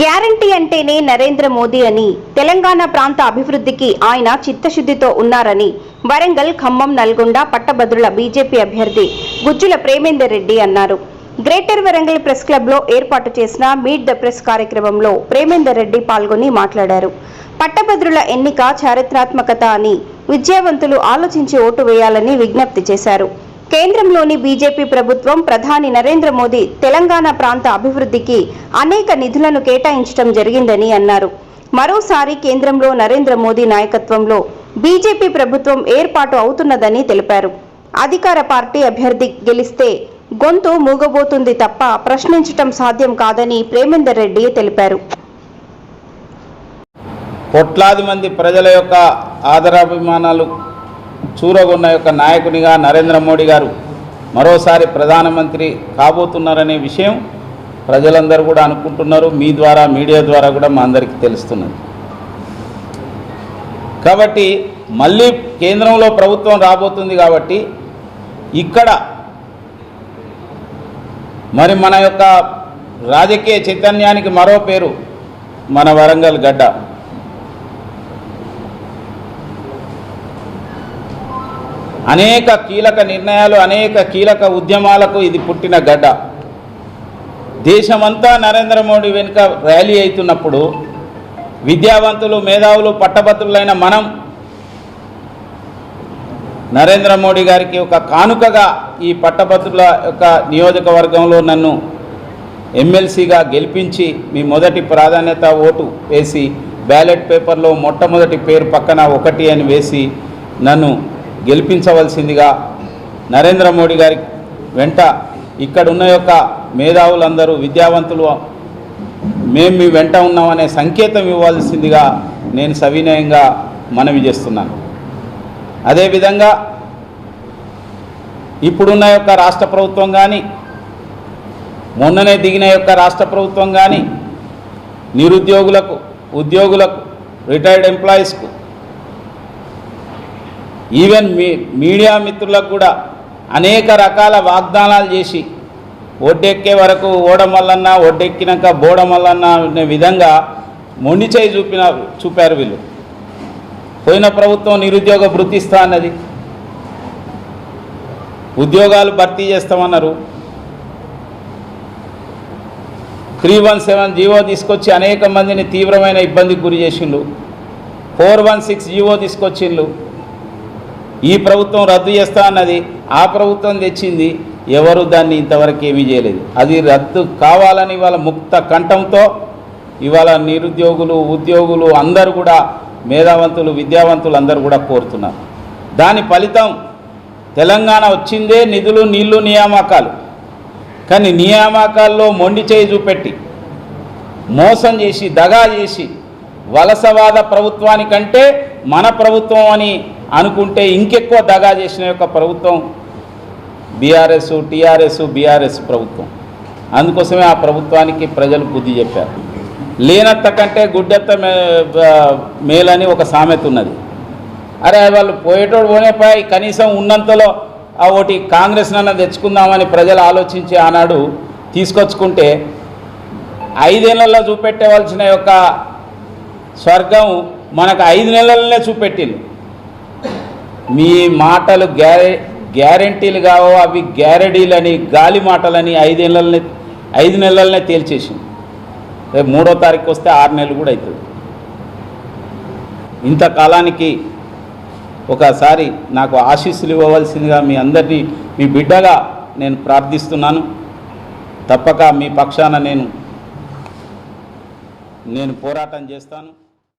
Guarantee అంటేనే నరేంద్ర మోదీ అని తెలంగాణ ప్రాంత అభివృద్ధికి ఆయన చిత్తశుద్ధితో ఉన్నారని వరంగల్ ఖమ్మం నల్గొండ పట్టభద్రుల బీజేపీ అభ్యర్థి గుజ్జుల ప్రేమేందర్ రెడ్డి అన్నారు. గ్రేటర్ వరంగల్ ప్రెస్ క్లబ్లో ఏర్పాటు చేసిన మీట్ ద ప్రెస్ కార్యక్రమంలో ప్రేమేందర్ రెడ్డి పాల్గొని మాట్లాడారు. పట్టభద్రుల ఎన్నిక చారిత్రాత్మకత అని విద్యావంతులు ఆలోచించి ఓటు వేయాలని విజ్ఞప్తి చేశారు. కేంద్రంలోని బీజేపీ ప్రభుత్వం ప్రధాని నరేంద్ర మోదీ తెలంగాణ ప్రాంత అభివృద్ధికి అనేక నిధులను కేటాయించడం జరిగిందని అన్నారు. మరోసారి కేంద్రంలో నరేంద్ర మోదీ నాయకత్వంలో బీజేపీ ప్రభుత్వం ఏర్పాటు అవుతున్నదని తెలిపారు. అధికార పార్టీ అభ్యర్థి గెలిస్తే గొంతు మూగబోతుంది తప్ప ప్రశ్నించటం సాధ్యం కాదని ప్రేమేందర్ రెడ్డి తెలిపారు. కోట్లాది మంది ప్రజల యొక్క ఆదరాభిమానాలు చూరగొన్న యొక్క నాయకునిగా నరేంద్ర మోడీ గారు మరోసారి ప్రధానమంత్రి కాబోతున్నారనే విషయం ప్రజలందరూ కూడా అనుకుంటున్నారు. మీ ద్వారా మీడియా ద్వారా కూడా మా అందరికీ తెలుస్తున్నది. కాబట్టి మళ్ళీ కేంద్రంలో ప్రభుత్వం రాబోతుంది కాబట్టి ఇక్కడ మరి మన యొక్క రాజకీయ చైతన్యానికి మరో పేరు మన వరంగల్ గడ్డ. అనేక కీలక నిర్ణయాలు అనేక కీలక ఉద్యమాలకు ఇది పుట్టిన గడ్డ. దేశమంతా నరేంద్ర మోడీ వెనుక ర్యాలీ అవుతున్నప్పుడు విద్యావంతులు మేధావులు పట్టభద్రులైన మనం నరేంద్ర మోడీ గారికి ఒక కానుకగా ఈ పట్టభద్రుల యొక్క నియోజకవర్గంలో నన్ను ఎమ్మెల్సీగా గెలిపించి మీ మొదటి ప్రాధాన్యత ఓటు వేసి బ్యాలెట్ పేపర్లో మొట్టమొదటి పేరు పక్కన ఒకటి అని వేసి నన్ను గెలిపించవలసిందిగా నరేంద్ర మోడీ గారి వెంట ఇక్కడ ఉన్న యొక్క మేధావులందరూ విద్యావంతులు మేము మీ వెంట ఉన్నామనే సంకేతం ఇవ్వాల్సిందిగా నేను సవినయంగా మనవి చేస్తున్నాను. అదేవిధంగా ఇప్పుడున్న యొక్క రాష్ట్ర ప్రభుత్వం కానీ మొన్ననే దిగిన యొక్క రాష్ట్ర ప్రభుత్వం కానీ నిరుద్యోగులకు ఉద్యోగులకు రిటైర్డ్ ఎంప్లాయీస్కు ఈవెన్ మీ మీడియా మిత్రులకు కూడా అనేక రకాల వాగ్దానాలు చేసి ఒడ్డెక్కే వరకు ఓడమల్లన్నా ఒడ్డెక్కినాక బోడమల్లన్నా అనే విధంగా మొండి చేయి చూపిన చూపారు వీళ్ళు. పోయిన ప్రభుత్వం నిరుద్యోగ భృతి అన్నది ఉద్యోగాలు భర్తీ చేస్తామన్నారు. త్రీ వన్ సెవెన్ జీవో తీసుకొచ్చి అనేక మందిని తీవ్రమైన ఇబ్బందికి గురి చేసిండు. ఫోర్ వన్ సిక్స్ జీవో తీసుకొచ్చిండ్రు ఈ ప్రభుత్వం రద్దు చేస్తా అన్నది ఆ ప్రభుత్వం తెచ్చింది. ఎవరు దాన్ని ఇంతవరకు ఏమీ చేయలేదు. అది రద్దు కావాలని ఇవాళ ముక్త కంఠంతో ఇవాళ నిరుద్యోగులు ఉద్యోగులు అందరూ కూడా మేధావంతులు విద్యావంతులు అందరూ కూడా కోరుతున్నారు. దాని ఫలితం తెలంగాణ వచ్చిందే నిధులు నీళ్ళు నియామకాలు. కానీ నియామకాల్లో మొండి చేయి చూపెట్టి మోసం చేసి దగా చేసి వలసవాద ప్రభుత్వానికంటే మన ప్రభుత్వం అని అనుకుంటే ఇంకెక్కువ దగా చేసిన యొక్క ప్రభుత్వం బీఆర్ఎస్ టీఆర్ఎస్ బీఆర్ఎస్ ప్రభుత్వం. అందుకోసమే ఆ ప్రభుత్వానికి ప్రజలు బుద్ధి చెప్పారు. లేనత్త కంటే గుడ్డెత్త మేలని ఒక సామెత ఉన్నది. అరే వాళ్ళు పోయేటోడు పోనేపై కనీసం ఉన్నంతలో ఆ ఒకటి కాంగ్రెస్ నన్న తెచ్చుకుందామని ప్రజలు ఆలోచించి ఆనాడు తీసుకొచ్చుకుంటే ఐదేళ్ళలో చూపెట్టవలసిన యొక్క స్వర్గం మనకు ఐదు నెలలనే చూపెట్టింది. మీ మాటలు గ్యారె గ్యారంటీలు కావో అవి గ్యారెడీలని గాలి మాటలని ఐదేళ్ళనే ఐదు నెలలనే తేల్చేసింది. రేపు మూడో తారీఖు వస్తే ఆరు నెలలు కూడా అవుతుంది. ఇంతకాలానికి ఒకసారి నాకు ఆశీస్సులు ఇవ్వవలసిందిగా మీ అందరినీ మీ బిడ్డగా నేను ప్రార్థిస్తున్నాను. తప్పక మీ పక్షాన నేను నేను పోరాటం చేస్తాను.